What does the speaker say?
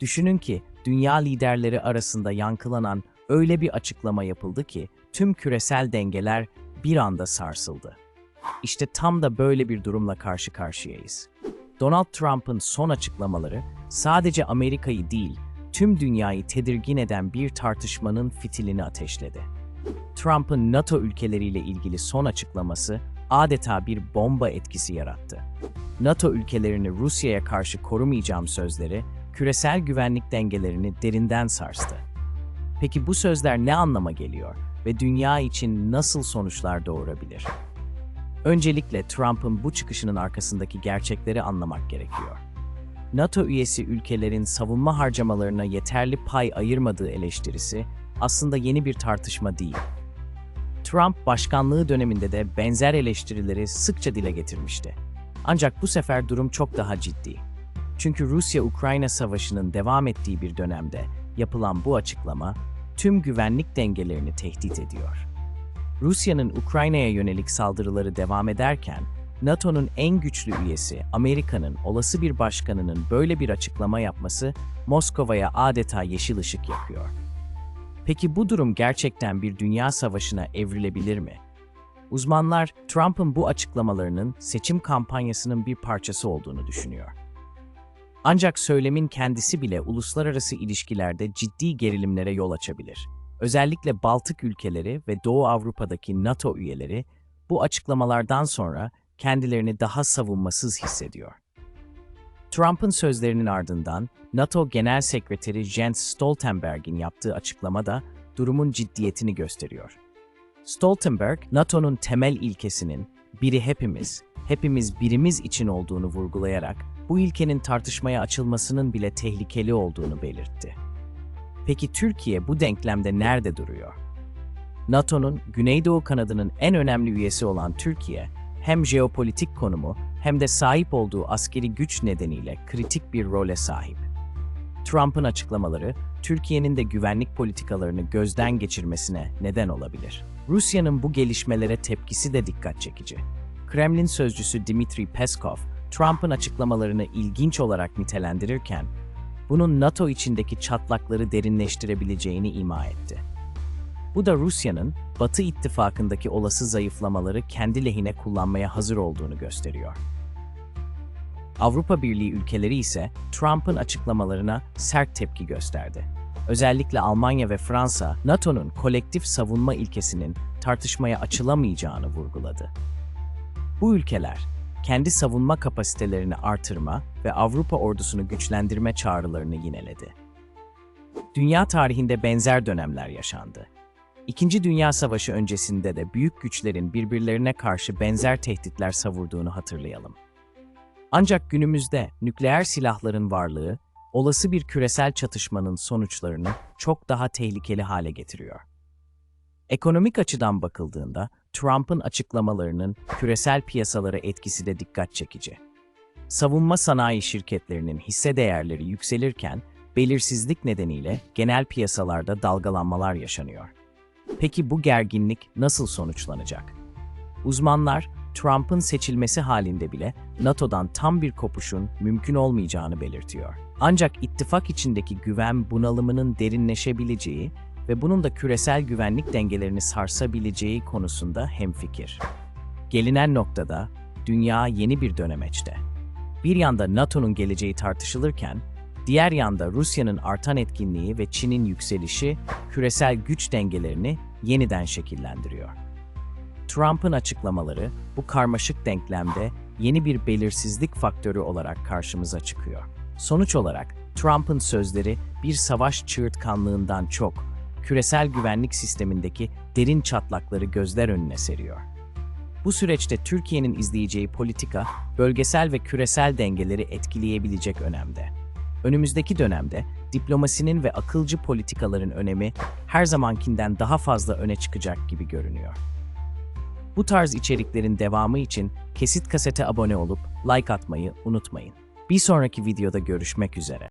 Düşünün ki dünya liderleri arasında yankılanan öyle bir açıklama yapıldı ki tüm küresel dengeler bir anda sarsıldı. İşte tam da böyle bir durumla karşı karşıyayız. Donald Trump'ın son açıklamaları sadece Amerika'yı değil, tüm dünyayı tedirgin eden bir tartışmanın fitilini ateşledi. Trump'ın NATO ülkeleriyle ilgili son açıklaması adeta bir bomba etkisi yarattı. NATO ülkelerini Rusya'ya karşı korumayacağım sözleri küresel güvenlik dengelerini derinden sarstı. Peki bu sözler ne anlama geliyor ve dünya için nasıl sonuçlar doğurabilir? Öncelikle Trump'ın bu çıkışının arkasındaki gerçekleri anlamak gerekiyor. NATO üyesi ülkelerin savunma harcamalarına yeterli pay ayırmadığı eleştirisi aslında yeni bir tartışma değil. Trump başkanlığı döneminde de benzer eleştirileri sıkça dile getirmişti. Ancak bu sefer durum çok daha ciddi. Çünkü Rusya-Ukrayna savaşının devam ettiği bir dönemde yapılan bu açıklama tüm güvenlik dengelerini tehdit ediyor. Rusya'nın Ukrayna'ya yönelik saldırıları devam ederken, NATO'nun en güçlü üyesi Amerika'nın olası bir başkanının böyle bir açıklama yapması Moskova'ya adeta yeşil ışık yakıyor. Peki bu durum gerçekten bir dünya savaşına evrilebilir mi? Uzmanlar Trump'ın bu açıklamalarının seçim kampanyasının bir parçası olduğunu düşünüyor. Ancak söylemin kendisi bile uluslararası ilişkilerde ciddi gerilimlere yol açabilir. Özellikle Baltık ülkeleri ve Doğu Avrupa'daki NATO üyeleri bu açıklamalardan sonra kendilerini daha savunmasız hissediyor. Trump'ın sözlerinin ardından NATO Genel Sekreteri Jens Stoltenberg'in yaptığı açıklama da durumun ciddiyetini gösteriyor. Stoltenberg, NATO'nun temel ilkesinin biri hepimiz, hepimiz birimiz için olduğunu vurgulayarak bu ilkenin tartışmaya açılmasının bile tehlikeli olduğunu belirtti. Peki Türkiye bu denklemde nerede duruyor? NATO'nun Güneydoğu kanadının en önemli üyesi olan Türkiye, hem jeopolitik konumu hem de sahip olduğu askeri güç nedeniyle kritik bir role sahip. Trump'ın açıklamaları, Türkiye'nin de güvenlik politikalarını gözden geçirmesine neden olabilir. Rusya'nın bu gelişmelere tepkisi de dikkat çekici. Kremlin sözcüsü Dmitry Peskov, Trump'ın açıklamalarını ilginç olarak nitelendirirken, bunun NATO içindeki çatlakları derinleştirebileceğini ima etti. Bu da Rusya'nın Batı ittifakındaki olası zayıflamaları kendi lehine kullanmaya hazır olduğunu gösteriyor. Avrupa Birliği ülkeleri ise Trump'ın açıklamalarına sert tepki gösterdi. Özellikle Almanya ve Fransa, NATO'nun kolektif savunma ilkesinin tartışmaya açılamayacağını vurguladı. Bu ülkeler, kendi savunma kapasitelerini artırma ve Avrupa ordusunu güçlendirme çağrılarını yineledi. Dünya tarihinde benzer dönemler yaşandı. İkinci Dünya Savaşı öncesinde de büyük güçlerin birbirlerine karşı benzer tehditler savurduğunu hatırlayalım. Ancak günümüzde nükleer silahların varlığı, olası bir küresel çatışmanın sonuçlarını çok daha tehlikeli hale getiriyor. Ekonomik açıdan bakıldığında Trump'ın açıklamalarının küresel piyasalara etkisi de dikkat çekici. Savunma sanayi şirketlerinin hisse değerleri yükselirken belirsizlik nedeniyle genel piyasalarda dalgalanmalar yaşanıyor. Peki bu gerginlik nasıl sonuçlanacak? Uzmanlar Trump'ın seçilmesi halinde bile NATO'dan tam bir kopuşun mümkün olmayacağını belirtiyor. Ancak ittifak içindeki güven bunalımının derinleşebileceği ve bunun da küresel güvenlik dengelerini sarsabileceği konusunda hemfikir. Gelinen noktada dünya yeni bir dönemeçte. Bir yanda NATO'nun geleceği tartışılırken, diğer yanda Rusya'nın artan etkinliği ve Çin'in yükselişi küresel güç dengelerini yeniden şekillendiriyor. Trump'ın açıklamaları bu karmaşık denklemde yeni bir belirsizlik faktörü olarak karşımıza çıkıyor. Sonuç olarak Trump'ın sözleri bir savaş çığırtkanlığından çok küresel güvenlik sistemindeki derin çatlakları gözler önüne seriyor. Bu süreçte Türkiye'nin izleyeceği politika bölgesel ve küresel dengeleri etkileyebilecek önemde. Önümüzdeki dönemde diplomasinin ve akılcı politikaların önemi her zamankinden daha fazla öne çıkacak gibi görünüyor. Bu tarz içeriklerin devamı için Kesit Kaset'e abone olup like atmayı unutmayın. Bir sonraki videoda görüşmek üzere.